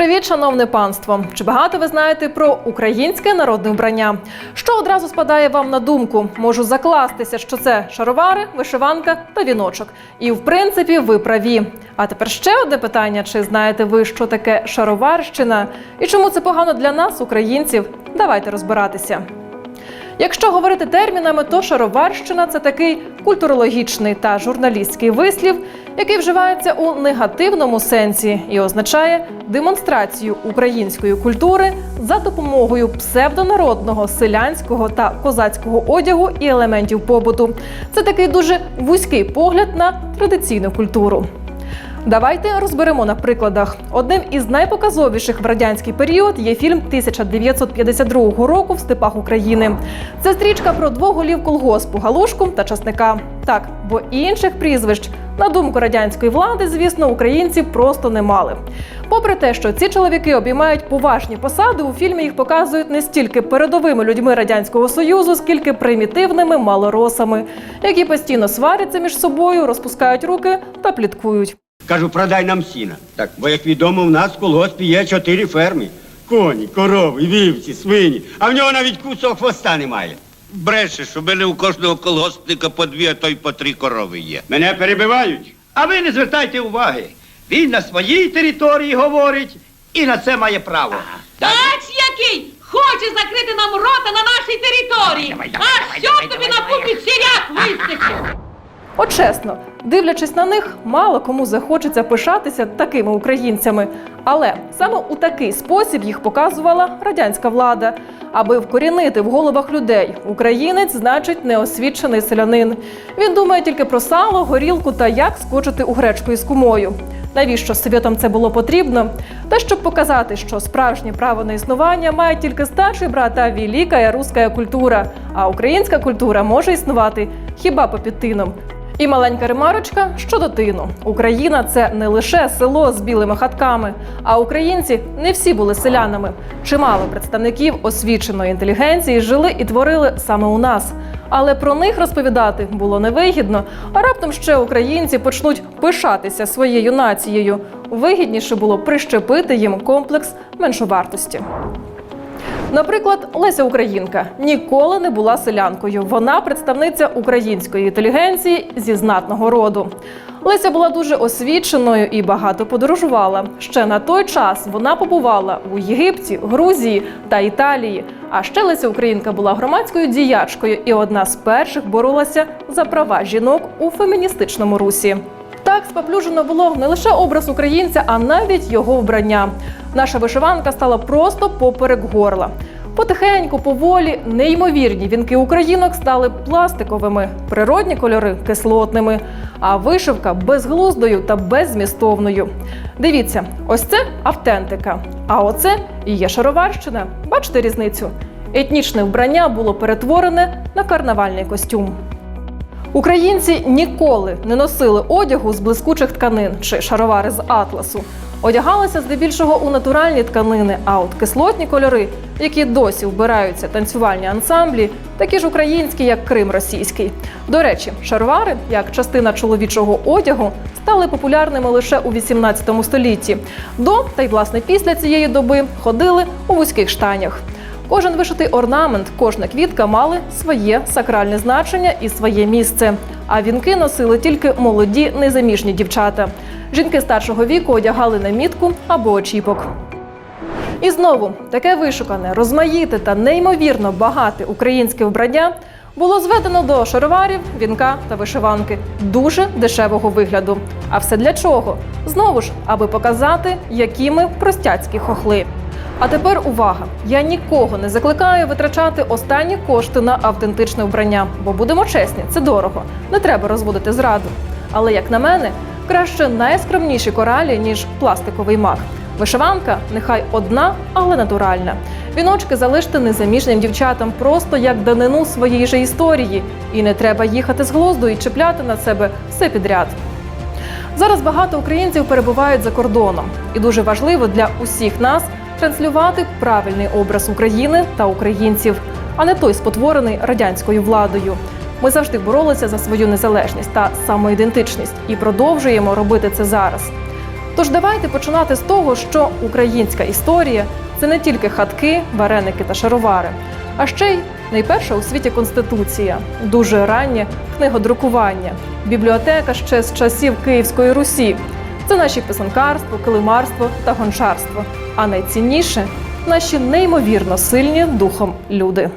Привіт, шановне панство! Чи багато ви знаєте про українське народне вбрання? Що одразу спадає вам на думку? Можу закластися, що це шаровари, вишиванка та віночок. І в принципі, ви праві. А тепер ще одне питання: чи знаєте ви, що таке шароварщина? І чому це погано для нас, українців? Давайте розбиратися. Якщо говорити термінами, то шароварщина це такий культурологічний та журналістський вислів, який вживається у негативному сенсі і означає демонстрацію української культури за допомогою псевдонародного, селянського та козацького одягу і елементів побуту. Це такий дуже вузький погляд на традиційну культуру. Давайте розберемо на прикладах. Одним із найпоказовіших в радянський період є фільм 1952 року в степах України. Це стрічка про двох голів колгоспу Галушку та Часника. Так, бо інших прізвищ, на думку радянської влади, звісно, українці просто не мали. Попри те, що ці чоловіки обіймають поважні посади, у фільмі їх показують не стільки передовими людьми радянського союзу, скільки примітивними малоросами, які постійно сваряться між собою, розпускають руки та пліткують. Кажу, продай нам сіна. Так, бо як відомо, в нас в колгоспі є чотири ферми. Коні, корови, вівці, свині, а в нього навіть кусок хвоста немає. Брешеш, у мене у кожного колгоспника по дві, а то й по три корови є. Мене перебивають. А ви не звертайте уваги. Він на своїй території говорить і на це має право. Бач, який хоче закрити нам рота на нашій території. а що тобі на купі сіряк вистачить? От чесно, дивлячись на них, мало кому захочеться пишатися такими українцями. Але саме у такий спосіб їх показувала радянська влада, аби вкорінити в головах людей. Українець значить неосвічений селянин. Він думає тільки про сало, горілку та як скочити у гречку із кумою. Навіщо совєтам це було потрібно? Та щоб показати, що справжнє право на існування має тільки старший брат та велика руська культура, а українська культура може існувати хіба по підтином. І маленька ремарочка щодо тину. Україна це не лише село з білими хатками, а українці не всі були селянами. Чимало представників освіченої інтелігенції жили і творили саме у нас. Але про них розповідати було невигідно. А раптом ще українці почнуть пишатися своєю нацією. Вигідніше було прищепити їм комплекс меншовартості. Наприклад, Леся Українка ніколи не була селянкою. Вона представниця української інтелігенції зі знатного роду. Леся була дуже освіченою і багато подорожувала. Ще на той час вона побувала у Єгипті, Грузії та Італії. А ще Леся Українка була громадською діячкою і одна з перших боролася за права жінок у феміністичному русі. Так споплюжено було не лише образ українця, а навіть його вбрання. Наша вишиванка стала просто поперек горла. Потихеньку, поволі, неймовірні вінки українок стали пластиковими, природні кольори кислотними, а вишивка безглуздою та беззмістовною. Дивіться, ось це автентика. А оце і є шароварщина. Бачите різницю? Етнічне вбрання було перетворене на карнавальний костюм. Українці ніколи не носили одягу з блискучих тканин чи шаровари з атласу. Одягалися здебільшого у натуральні тканини, а от кислотні кольори, які досі вбираються танцювальні ансамблі, такі ж українські, як Крим російський. До речі, шаровари, як частина чоловічого одягу, стали популярними лише у 18 столітті. До та й власне після цієї доби ходили у вузьких штанях. Кожен вишитий орнамент, кожна квітка мали своє сакральне значення і своє місце. А вінки носили тільки молоді незаміжні дівчата. Жінки старшого віку одягали намітку або очіпок. І знову таке вишукане, розмаїте та неймовірно багате українське вбрання було зведено до шароварів, вінка та вишиванки дуже дешевого вигляду. А все для чого? Знову ж, аби показати, які ми простяцькі хохли. А тепер увага! Я нікого не закликаю витрачати останні кошти на автентичне вбрання, бо будемо чесні, це дорого. Не треба розводити зраду. Але як на мене, краще найскромніші коралі, ніж пластиковий мак. Вишиванка нехай одна, але натуральна. Віночки залиште незаміжнім дівчатам просто як данину своєї же історії, і не треба їхати з глузду і чіпляти на себе все підряд. Зараз багато українців перебувають за кордоном, і дуже важливо для усіх нас транслювати правильний образ України та українців, а не той спотворений радянською владою. Ми завжди боролися за свою незалежність та самоідентичність і продовжуємо робити це зараз. Тож давайте починати з того, що українська історія це не тільки хатки, вареники та шаровари, а ще й найперша у світі конституція, дуже раннє книгодрукування, бібліотека ще з часів Київської Русі. Це наші писанкарство, килимарство та гончарство. А найцінніше наші неймовірно сильні духом люди.